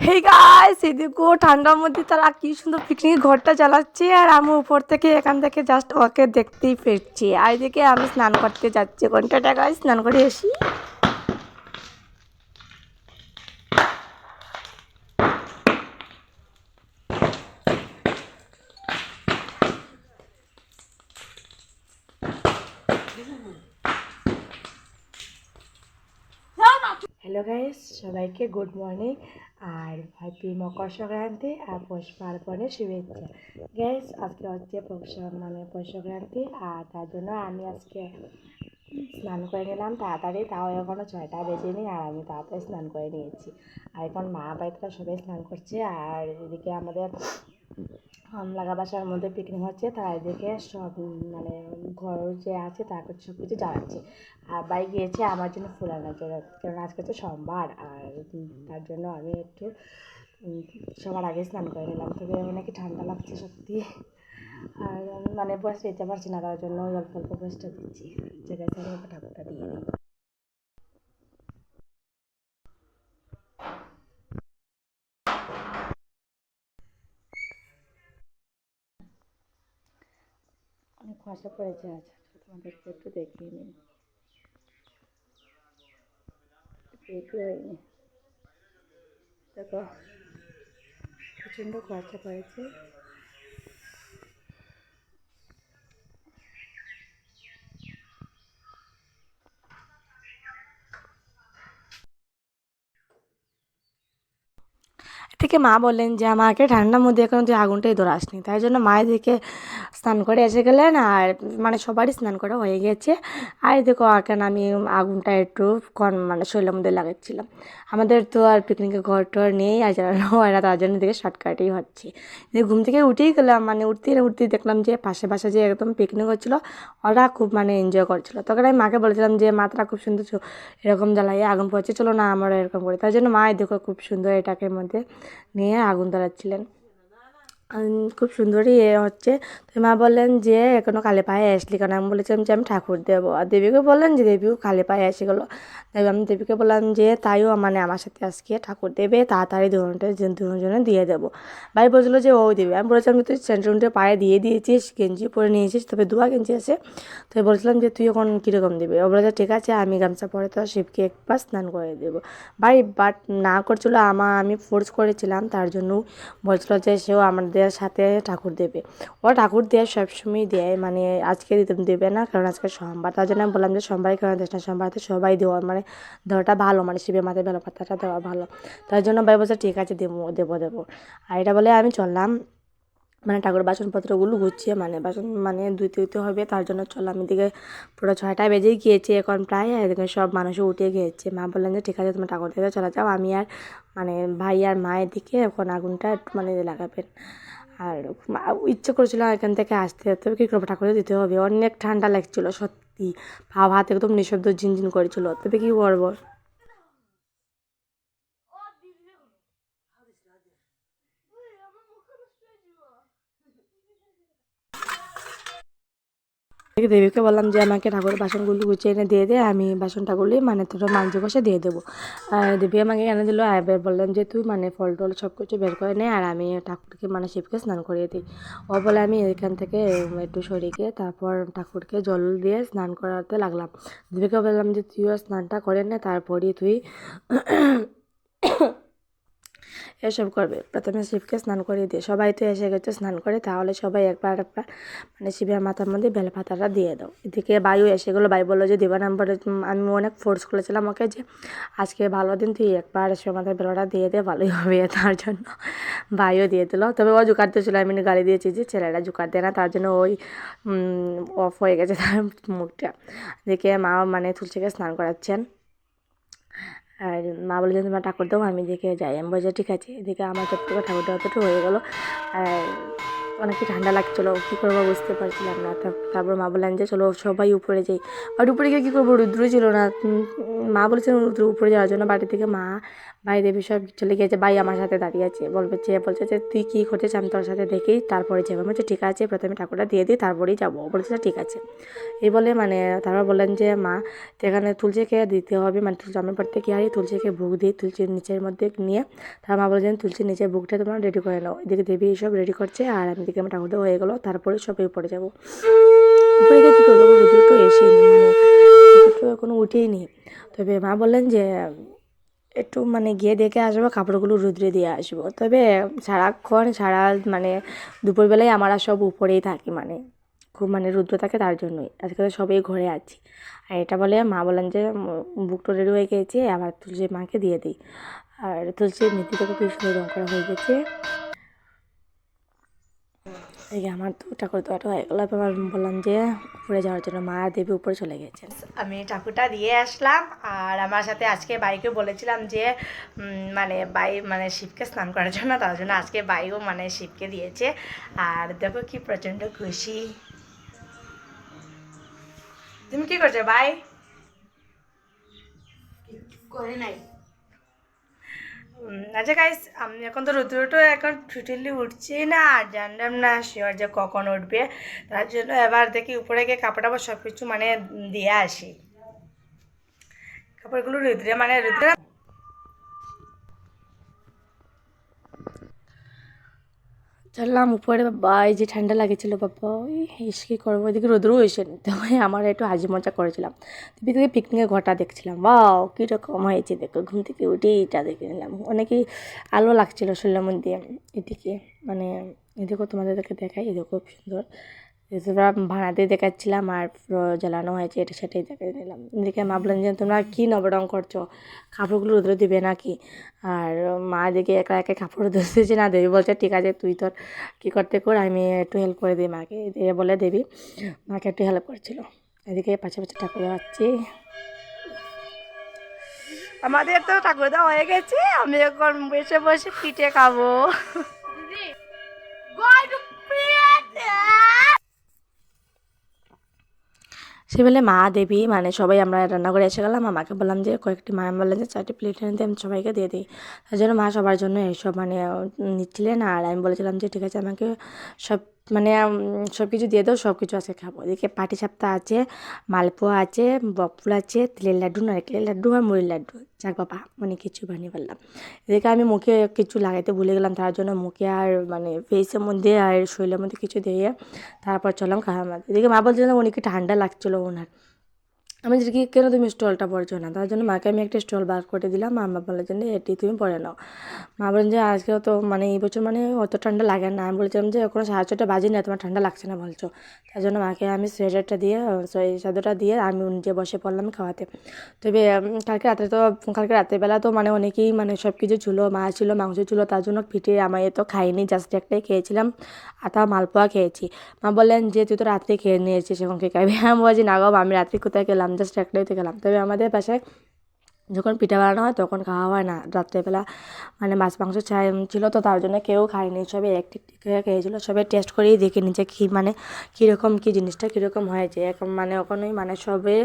Hey guys এদিকে ঠান্ডার মধ্যে তারা কি সুন্দর পিকনিক ঘরটা চালাচ্ছে আর আমি উপর থেকে এখান থেকে জাস্ট ওকে দেখতেই ফিরছি। আর এদিকে আমি স্নান করতে যাচ্ছি। ঘন্টাটা গায়ে স্নান করে এসি হ্যালো গাইস, সবাইকে গুড মর্নিং আর হ্যাপি মকর সংক্রান্তি আর পৌষ পার্বণের শুভেচ্ছা। গ্যাস আজকে হচ্ছে পৌষ মানে পৌষ সংক্রান্তি আর তার জন্য আমি আজকে স্নান করে নিলাম তাড়াতাড়ি, তাও এখনও ছয়টা বেজে নিই আর আমি তাড়াতাড়ি স্নান করে নিয়েছি। আর এখন মা বাড়িতে সবাই স্নান করছে আর এদিকে আমাদের লাগা বাসার মধ্যে পিকনিক হচ্ছে তার এদিকে সব মানে ঘর যে আছে তারপর সব কিছু জ্বালাচ্ছে। আর বাড়ি গিয়েছে আমার জন্য ফুল আনার জন্য কারণ আজকে হচ্ছে সোমবার, আর তার জন্য আমি একটু সবার আগে স্নান করে নিলাম। তবে নাকি ঠান্ডা লাগছে সত্যি। আর মানে বয়স দিতে পারছি না, তার জন্য অল্প অল্প বয়সটা দিচ্ছি। জায়গায় ঠাকুরটা দিয়ে দিই। অনেক কুয়াশা পড়েছে আজ তোমাদেরকে একটু দেখিয়ে নিই। দেখো, প্রচণ্ড কুয়াশা পড়েছে। থেকে মা বললেন যে, আমাকে ঠান্ডার মধ্যে এখন তুই আগুনটাই ধরাসনি। তাই জন্য মায়ের দিকে স্নান করে এসে গেলেন আর মানে সবারই স্নান করা হয়ে গেছে। আর দেখো এখন আমি আগুনটা একটু কন মানে শরীরের মধ্যে লাগাচ্ছিলাম। আমাদের তো আর পিকনিকের ঘর টর নেই, আর না তার জন্য দিকে শর্টকাটেই হচ্ছে। ঘুম থেকে উঠেই গেলাম মানে উঠতে উঠতেই দেখলাম যে পাশে পাশে যে একদম পিকনিক হচ্ছিল, ওরা খুব মানে এনজয় করছিল। তখন আমি মাকে বলেছিলাম যে মাত্রা খুব সুন্দর এরকম জ্বালাইয়ে আগুন পড়ছে চলো না আমরা এরকম করি। তার জন্য মা দেখো, খুব সুন্দর এটাকে মধ্যে নিয়ে আগুন জ্বালাচ্ছিলেন খুব সুন্দরই এ হচ্ছে। তো মা বললেন যে, এখনও কালে পায়ে আসলি কেন? আমি বলেছিলাম যে, আমি ঠাকুর দেবো। আর দেবীকে বললেন যে, দেবীও কালে পায়ে এসে গেলো। তাই আমি দেবীকে বললাম যে, তাইও মানে আমার সাথে আজকে ঠাকুর দেবে, তাড়াতাড়ি দুজনটা দুজনে দিয়ে দেবো। ভাই বলছিলো যে ও দেবে। আমি বলেছিলাম যে তুই সেন্টুনটা পায়ে দিয়ে দিয়েছিস, গেঞ্জি পরে নিয়েছিস, তবে দুয়া গেঞ্জি আছে। তো বলছিলাম যে, তুই এখন কীরকম দেবে? ও বলেছে ঠিক আছে, আমি গামছা পরে তো শিবকে একবার স্নান করে দেবো। ভাই বাট না করছিল আমার আমি ফোর্স করেছিলাম, তার জন্য বলছিল যে, সেও আমাদের সাথে ঠাকুর দেবে। ও ঠাকুর দেয় সবসময় দেয় মানে আজকে দিতে দেবে না, কারণ আজকে সোমবার। তার জন্য আমি বললাম যে সোমবারে কেন দেশ না? সোমবার তো সবাই দেওয়া মানে দেওয়াটা ভালো মানে শিবের মাথায় ভালো, পাতাটা দেওয়া ভালো। তার জন্য ভাই বলছে, ঠিক আছে, দেবো দেবো দেবো। আর এটা বলে আমি চললাম। মানে ঠাকুর বাসনপত্রগুলো গুছিয়ে মানে বাসন মানে ধুইতে ধুইতে হবে, তার জন্য চলো আমি দিকে পুরো ছয়টা বেজেই গিয়েছে এখন প্রায় এদিকে সব মানুষও উঠে গিয়েছে মা বললেন যে, ঠিক আছে তুমি ঠাকুর দিতে চলে যাও, আমি আর মানে ভাই আর মায়ের দিকে এখন আগুনটা মানে লাগাবেন। আর ইচ্ছে করছিল এখান থেকে আসতে তবে কী করব ঠাকুরে দিতে হবে। অনেক ঠান্ডা লাগছিল, সত্যি, পা হাত একদম নিঃশব্দ ঝিনঝিন করেছিল, তবে কী করব? দেবীকে বললাম যে, আমাকে ঠাকুরের বাসনগুলো গুছিয়ে এনে দিয়ে দে, আমি বাসন মানে তোর মাঝে কষে দিয়ে দেবো। দেবী আমাকে এনে দিল এবার বললাম যে, তুই মানে ফল টল সব কিছু বের করে নে, আর আমি ঠাকুরকে মানে শিবকে স্নান করিয়ে দিই। ও বলে, আমি এখান থেকে একটু সরিয়ে তারপর ঠাকুরকে জল দিয়ে স্নান করাতে লাগলাম। দেবীকে বললাম যে, তুইও স্নানটা করে নে, তারপরই তুই এসব করবে। প্রথমে শিবকে স্নান করিয়ে দিয়ে, সবাই তো এসে গেছে স্নান করে, তাহলে সবাই একবার একবার মানে শিবের মাথার মধ্যে বেলপাতাটা দিয়ে দাও। এদিকে বায়ু এসে গেলো, বায়ু বলল যে, দেবা নাম্বারে আমি অনেক ফোর্স করেছিলাম ওকে যে, আজকে ভালো দিন, তুই একবার শিবের মাথার বেলাটা দিয়ে দে, ভালোই হবে তার জন্য বায়ু দিয়ে দিল। তবে ও জোকার ছিল, আমি গালি দিয়েছি যে, ছেলেরা জুকার দেয় না। তার জন্য ওই অফ হয়ে গেছে তার মুখটা। দেখে মা মানে তুলসীকে স্নান করাচ্ছেন। আর মা বলে যে, তোমার ঠাকুর দাও আমি দেখে যাই। আমি বলছি, ঠিক আছে, এদিকে আমার চট্টকে ঠাকুর দেওয়া অতটুকু হয়ে গেলো। আর অনেকই ঠান্ডা লাগছিল কী করব বুঝতে পারছিলাম না। তার- তারপর মা বললেন যে, চলো সবাই উপরে যাই। আর উপরে গিয়ে কী করব? রুদ্র ছিল না। মা বলেছেন রুদ্র উপরে যাওয়ার জন্য। বাড়ি থেকে মা ভাই দেবী সব চলে গিয়েছে, ভাই আমার সাথে দাঁড়িয়ে আছে, বলবে যে, বলছে যে, তুই কী করছিস আমি তোর সাথে দেখি, তারপরে যাব। বলছে, ঠিক আছে, প্রথমে ঠাকুরটা দিয়ে দিই, তারপরেই যাব। বলছে, ঠিক আছে। এই বলে মানে তারপর বললেন যে, মা তো এখানে তুলসীকে দিতে হবে। মানে জন্মের পর থেকে আর তুলসীকে বুক দিই, তুলসীর নিচের মধ্যে নিয়ে তার মা বলছেন তুলসীর নিচে বুকটা তোমার রেডি করে নাও। এদিকে দেবী সব রেডি করছে, আর আমি দিকে আমার ঠাকুরটা হয়ে গেলো, তারপরে সবাই পড়ে যাব। উপরে গিয়ে কী করব? রুদ্রটো এসে মানে এখনও উঠেই নি। তবে মা বললেন যে একটু মানে গিয়ে দেখে আসব, কাপড়গুলো রুদ্রে দিয়ে আসব। তবে সারাক্ষণ সারা মানে দুপুরবেলায় আমরা সব উপরেই থাকি মানে খুব মানে রুদ্র থাকে তার জন্যই। আজকে তো সবাই ঘরে আছি। আর এটা বলে মা বলেন যে বুকটা রেডি হয়ে গেছে, আবার তুলসী মাকে দিয়ে দিই। আর তুলসীর মৃত্যুটাকে খুব সুন্দর রং করা হয়ে গেছে। এই আমার তো ঠাকুর দোয়াটা হয়ে গেলো। এবার বললাম যে উপরে যাওয়ার জন্য মা আর দেবী উপরে চলে গেছেন আমি ঠাকুরটা দিয়ে আসলাম আর আমার সাথে আজকে বাইকে বলেছিলাম যে মানে বাই মানে শিবকে স্নান করার জন্য তার জন্য আজকে বাইও মানে শিবকে দিয়েছে। আর দেখো কি প্রচণ্ড খুশি। তুমি কি করছ বাই? করে নাই। আচ্ছা গাইস আমি এখন তো রুদ্রটো এখন ছুটিলি উঠছি না, আর জানলাম না শিওর যে কখন উঠবে। তার জন্য এবার দেখি উপরে গিয়ে কাপড় টাপড় সব কিছু মানে দিয়ে আসি। কাপড়গুলো রুদ্রে মানে রুদ্রে চললাম উপরে, বাবা, এই যে ঠান্ডা লাগেছিলো, বাবা, ওই এসে কী করব? এদিকে রোদ্রও এসে তো আমার একটু হাজি মজা করেছিলাম। এদিকে পিকনিকের ঘরটা দেখছিলাম। বাও কীরকম হয়েছে, দেখো, ঘুম থেকে উঠে এটা দেখে নিলাম। অনেকেই আলো লাগছিল শুনলাম মধ্যে এদিকে মানে এদিকেও তোমাদেরকে দেখাই এদিকে খুব সুন্দর। তোমরা ভাড়াতে দেখাচ্ছিলাম আর জ্বালানো হয়েছে এটা সেটাই দেখে নিলাম এদিকে মা বললেন যে, তোমরা কী নবরং করছ? কাপড়গুলো রোদ্রে দিবে নাকি? আর মা দিকে একা একা কাপড় ধরতেছে না। দেবী বলছে, ঠিক আছে, তুই তোর কী করতে কর, আমি একটু হেল্প করে দিই মাকে। দিয়ে বলে দেবী মাকে একটু হেল্প করছিল। এদিকে পাশে পাশে ঠাকুর দেওয়াচ্ছি আমাদের তো ঠাকুর দেওয়া হয়ে গেছে, আমি এখন বসে বসে পিঠে খাব। সে বলে, মা, দেবী মানে সবাই আমরা রান্না করে এসে গেলাম। আমাকে বললাম যে, কয়েকটি মা বললেন যে, চারটি প্লেট এনে দিয়ে আমি সবাইকে দিয়ে দিই। তার জন্য মা সবার জন্য এইসব মানে নিচ্ছিলেন। আর আমি বলেছিলাম যে, ঠিক আছে, আমাকে সব মানে সব কিছু দিয়ে দাও সব কিছু আজকে খাব। এদিকে পাটি সাপ্তাহ আছে, মালপোয়া আছে, বকফুল আছে, তেলের লাড্ডু, নারকেলের লাড্ডু আর মুড়ির লাড্ডু। যাক বাবা অনেক কিছু বানিয়ে ফেললাম। এদিকে আমি মুখে কিছু লাগাইতে ভুলে গেলাম, তার জন্য মুখে আর মানে ফেসের মধ্যে আর শরীরের মধ্যে কিছু দিয়ে, তারপর চলাম খাওয়া মাঝে। এদিকে মা বলছিলাম উনি কি ঠান্ডা লাগছিল ওনার আমি যে কি, কেন তুমি স্টলটা পড়ছো না? তার জন্য মাকে আমি একটা স্টল বার করে দিলাম। মা মা বলে জন্য এটি তুমি পরে নাও। মা বলেন যে, আজকেও তো মানে এই বছর মানে অত ঠান্ডা লাগে না। আমি বলেছিলাম যে কোনো সাড়ে ছটা বাজে না, তোমার ঠান্ডা লাগছে না বলছো? তার জন্য মাকে আমি সোয়েটারটা দিয়ে এই চাদরটা দিয়ে আমি নিজে বসে পড়লাম খাওয়াতে। তবে কালকে রাতে তো, কালকে রাতেরবেলা তো মানে অনেকেই মানে সব কিছু ছিল মাছ ছিল, মাংস ছিল, তার জন্য পিঠে আমি তো খাইনি, জাস্ট একটাই খেয়েছিলাম, আটা, মালপোয়া খেয়েছি। মা বললেন যে, তুই তো রাত্রে খেয়ে নিয়েছিস এখন কে খাবি? আমি বলছি, না গো, আমি রাত্রে কোথায় গেলাম জাস্ট তো গেলাম। তবে আমাদের বাসায় যখন পিঠা বানানো হয় তখন খাওয়া হয় না। রাত্রেবেলা মানে মাছ, মাংস চাই ছিল তো তার জন্য কেউ খায়নি। সবাই একটি খেয়েছিলো সবাই টেস্ট করেই দেখে নিচ্ছে কী মানে কীরকম কী জিনিসটা কীরকম হয়েছে। এখন মানে ওখানেই মানে সবে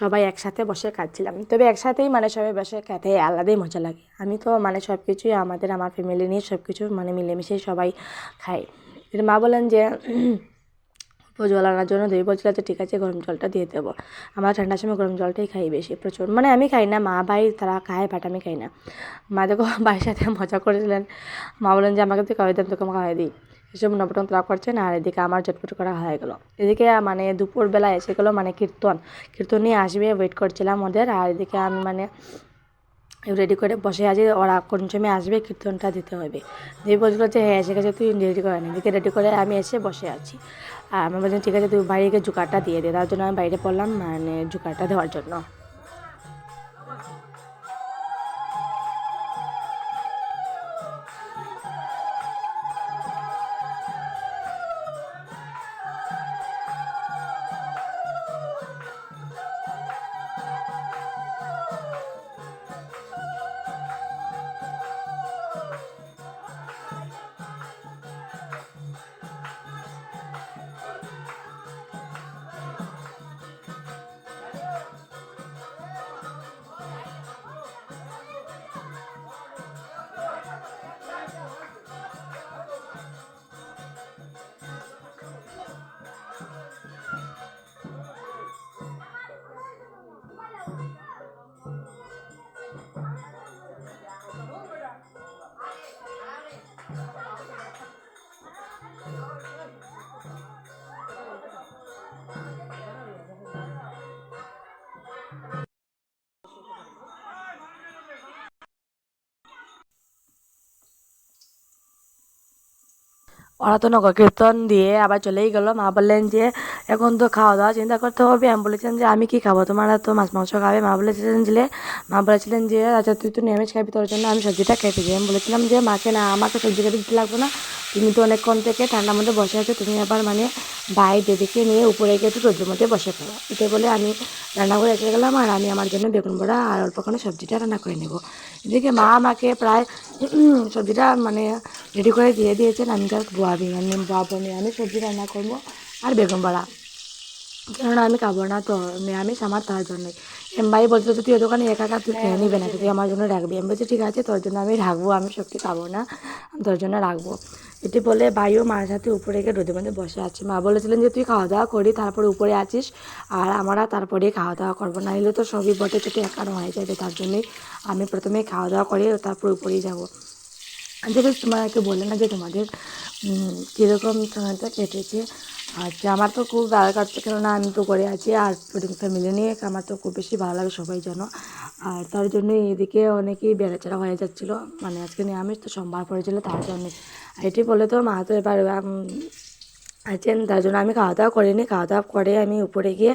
সবাই একসাথে বসে খাচ্ছিলাম। তবে একসাথেই মানে সবাই বসে খেতে আলাদাই মজা লাগে। আমি তো মানে সব কিছুই আমাদের, আমার ফ্যামিলি নিয়ে সব কিছু মানে মিলেমিশেই সবাই খাই। মা বলেন যে জল আনার জন্য দেবী বলছিল যে ঠিক আছে, গরম জলটা দিয়ে দেবো। আমরা ঠান্ডার সময় গরম জলটাই খাই বেশি, প্রচুর। মানে আমি খাই না, মা, ভাই তারা খায় বাট আমি খাই না। মা দেখো ভাইয়ের সাথে মজা করেছিলেন। মা বলেন যে, আমাকে তুই খাওয়াই দেন, তোকে খাওয়াই দিই। এসব নবটন তারা করছেন আর এদিকে আমার চটপট করা হয়ে গেলো। এদিকে মানে দুপুরবেলা এসে গেলো মানে কীর্তন। কীর্তন নিয়ে আসবে ওয়েট করছিলাম ওদের, আর এদিকে আমি মানে রেডি করে বসে আছি, ওরা কোন সময় আসবে, কীর্তনটা দিতে হবে। দিয়ে বলছিল যে হ্যাঁ এসে গেছে, তুই রেডি করে নি। এদিকে রেডি করে আমি এসে বসে আছি। আর আমি বলছিলাম ঠিক আছে, তুই বাইরে জুকারটা দিয়ে দে। তার জন্য আমি বাইরে পড়লাম মানে জুকারটা দেওয়ার জন্য। ওরা তো নগর কীর্তন দিয়ে আবার চলেই গেলো। মা বললেন যে, এখন তো খাওয়া দাওয়া চিন্তা করতে হবে। আমি বলেছিলাম যে, আমি কী খাব? তোমার তো মাছ মাংস খাবে। মা বলেছিলেন যে, মা বলেছিলেন যে আচ্ছা তুই তো নিরামিষ খাবি, তোর জন্য আমি সবজিটা খেতে যাই। আমি বলেছিলাম যে, মাকে না, আমাকে সবজি খেতে দিতে লাগবে না। তুমি তো অনেকক্ষণ থেকে ঠান্ডার মধ্যে বসে আছো, তুমি আবার মানে ভাই দিদিকে নিয়ে উপরে গিয়ে একটু রোদ্রের মধ্যে বসে পড়ো। এটা বলে আমি রান্না করে এসে গেলাম আর আমি আমার জন্য বেগুন বড়া আর অল্প সবজিটা রান্না করে নেব। এদিকে মা আমাকে প্রায় সবজিটা মানে রেডি করে দিয়ে দিয়েছেন। আমি জাস্ট বোয়াবি আমি বোয়াবো আমি সবজি রান্না করব আর বেগুন বড়া। কেননা আমি খাব না তো, নিরামিষ আমার তার জন্যই। এমবাই বলছিল তুই ওই দোকানে একা একা তুই কিনে নিবে না তুই আমার জন্য রাখবি। আমি বলছি ঠিক আছে তোর জন্য আমি রাখব আমি সত্যি খাব না তোর জন্য রাখব। এটি বলে ভাইও মার সাথে উপরে গিয়ে রোদের মধ্যে বসে আছি। মা বলেছিলেন যে তুই খাওয়া দাওয়া করি তারপরে উপরে আছিস আর আমরা তারপরে খাওয়া দাওয়া করব। না এলে তো সবই বটে চটে একানো হয়ে যাবে তার জন্যই আমি প্রথমে খাওয়া দাওয়া করে তারপর উপরেই যাব। যেটা তোমাকে বললে না যে তোমাদের কীরকম সময়টা কেটেছে আচ্ছা আমার তো খুব ভালো কাটছে, কেননা আমি তো করে আছি, আর ফ্যামিলি নিয়ে আমার তো খুব বেশি ভালো লাগে সবাই জানো। আর তার জন্য এদিকে অনেকেই বেড়াচেরা হয়ে যাচ্ছিল মানে আজকে নিরামিষ, তো সোমবার পড়েছিল তার জন্যে এটি বলে তো মা তো এবার আছেন, তার জন্য আমি খাওয়া দাওয়া করিনি, খাওয়া দাওয়া করে আমি উপরে গিয়ে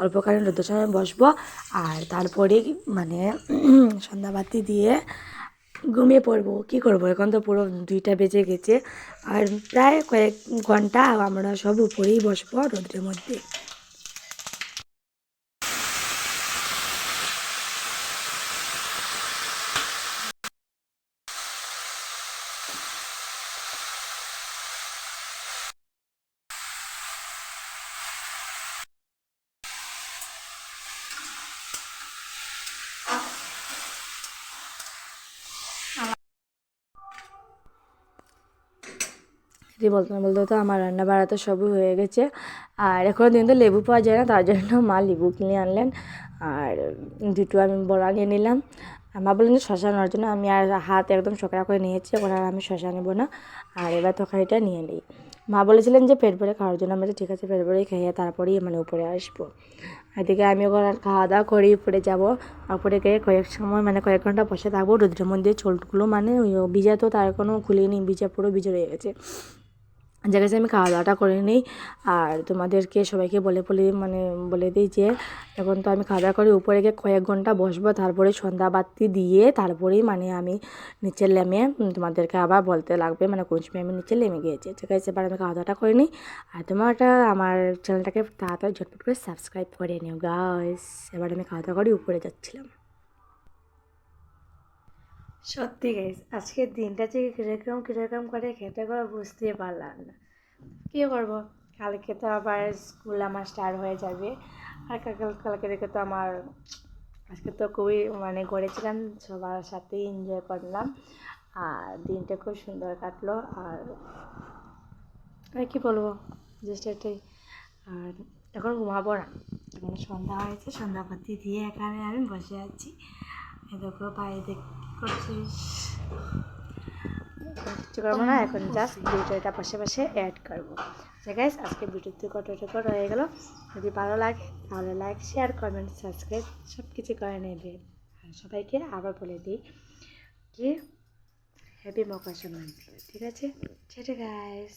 অল্পখানি রোদের সময় বসবো, আর তারপরে মানে সন্ধ্যাবাতি দিয়ে ঘুমিয়ে পড়ব, কী করব? এখন তো পুরো দুইটা বেজে গেছে। আর প্রায় কয়েক ঘণ্টা আমরা সব উপরেই বসবো রোদ্রের মধ্যে। এটি বলতে না বলতে তো আমার রান্না বাড়া তো সবই হয়ে গেছে। আর এখনও দিন তো লেবু পাওয়া যায় না তার জন্য মা লেবু কিনে আনলেন। আর দুটো আমি বড়া নিয়ে নিলাম। মা বললেন যে শশা নেওয়ার জন্য আমি আর হাত একদম সকাল করে নিয়েছি এখন আর আমি শশা নেব না। আর এবার তরকারিটা নিয়ে নিই। মা বলেছিলেন যে পেট ভরে খাওয়ার জন্য আমি বলছি, ঠিক আছে পেট ভরেই খেয়ে তারপরেই মানে উপরে আসব। এদিকে আমি ওখানে আর খাওয়া দাওয়া করে উপরে যাব। উপরে গিয়ে কয়েক সময় মানে কয়েক ঘণ্টা বসে থাকব। রোদ্রের মধ্যে চোলগুলো মানে ওই ভিজা তো তার কোনো খুলিনি ভিজা পুরো ভিজে রয়ে গেছে। যে কাছে আমি খাওয়া দাওয়াটা করে নিই। আর তোমাদেরকে সবাইকে বলে বলে মানে বলে দিই যে, এখন তো আমি খাওয়া দাওয়া করে, উপরে গিয়ে কয়েক ঘণ্টা বসবো, তারপরে সন্ধ্যা বাতি দিয়ে তারপরেই মানে আমি নিচে নেমে তোমাদেরকে আবার বলতে লাগবে মানে কোন সময় আমি নিচে নেমে গিয়েছি। ঠিক আছে, এবার আমি খাওয়া দাওয়াটা করে নিই। আর তোমার একটা আমার চ্যানেলটাকে তাড়াতাড়ি ঝটপট করে সাবস্ক্রাইব করে নিও গাইস এবার আমি খাওয়া দাওয়া করে, উপরে যাচ্ছিলাম। সত্যি গাইস আজকের দিনটা যে কীরকম কীরকম করে খেতে করে বুঝতে পারলাম না। কী করব? কালকে তো আবার স্কুল আমার স্টার্ট হয়ে যাবে। আর কাল, কালকে থেকে তো আমার, আজকে তো খুবই মানে ঘুরেছিলাম সবার সাথেই এনজয় করলাম। আর দিনটা খুব সুন্দর কাটলো। আর আর কি বলব? জাস্ট এটাই। আর এখন ঘুমাবো না। এখন সন্ধ্যা হয়েছে সন্ধ্যাবাতি দিয়ে এখানে আমি বসে আছি। এই দেখো বাইরে করছিস। কিচ্ছু করব না, এখন জাস্ট ভিডিওটা পাশে পাশে অ্যাড করব। ঠিক আছে আজকে ভিডিওতে কত টুকু রয়ে গেলো? যদি ভালো লাগে, তাহলে লাইক শেয়ার কমেন্ট সাবস্ক্রাইব সব কিছু করে নেবে। আর সবাইকে আবার বলে দিই কি হ্যাপি মকর সংক্রান্তি ঠিক আছে? সেটা গাইস